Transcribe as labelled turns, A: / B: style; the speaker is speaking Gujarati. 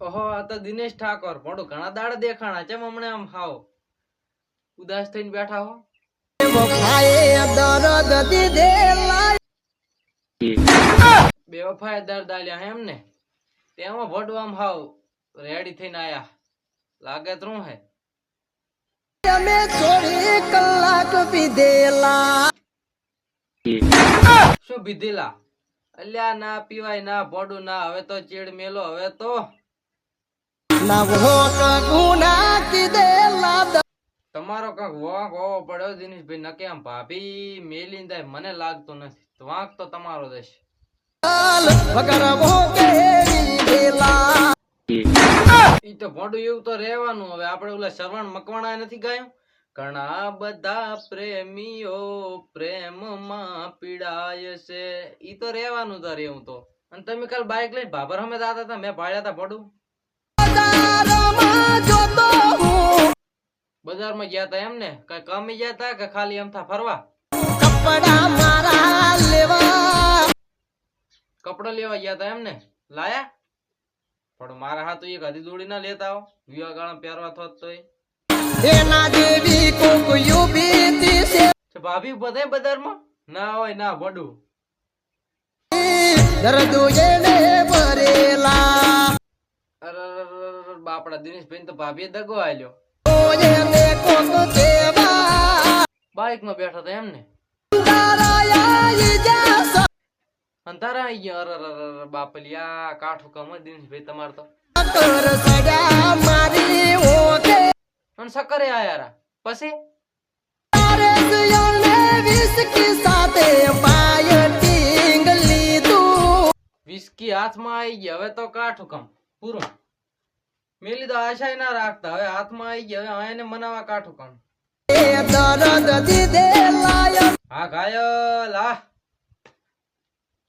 A: ઓહો, આ તો દિનેશ ઠાકોર. મોટું ઘણા દાડ દેખાણા ચમ હમણે આમ હાવ. ઉદાસ થઈને બેઠા હો. બેવફાએ દર્દ આલ્યા હે એમને? તેમાં ભડું આમ હાવ રેડી થઈને આયા. લાગે ત્રું હે? શું પીધેલા? અલ્યા ના પીવાય, ના ભડું, ના હવે તો ચેડ મેલો, હવે તો તમારો કાક વાંક હોવો પડ્યો દિનેશભાઈ નકે આમ ભાભી? મેલીને જાય મને લાગતો નથી. વાંક તો તમારો દેશ ઈ તો ભોંડું એવું તો રહેવાનું. હવે આપણે ઓલા શ્રવણ મકવાણા નથી ગાયું? ઘણા બધા પ્રેમીઓ પ્રેમમાં પીડાય છે. ઈ તો રહેવાનું તારે એવું તો. અને તમે કાલ બાઇક લઈને ભાભર અમે દાતા હતા મેં ભાડ્યા હતા ભોંડું. બજારમાં ગયા હતા એમ ને કઈ કામે ગયા હતા કે ખાલી એમ થા ફરવા? કપડો લેવા. ગયા હતા એમ ને લાયા? પણ મારા હાથ એક હદી દોડી ના લેતા આવો વિવાહ ગાળા પહેરવા થોત તોય છે. ભાભી બધે બજારમાં? ના હોય ના વડું. અરે દિનેશભાઈ તો ભાભીએ દગો આલ્યો. બાઇકમાં બેઠા હતા એમને. અંધારા આવી ગયા, અરે અરે બાપલિયા કાઠું કમ દિનેશભાઈ તમારે તો. અને સકરે આયા પછી? વિસ્કી હાથમાં આવી ગયા, હવે તો કાઠું કમ, પૂરું. મેલી તો આશા ના રાખતા. હવે હાથમાં આવી ગયા. હવે એને મનાવા કાઠું કમ. હા ગાયક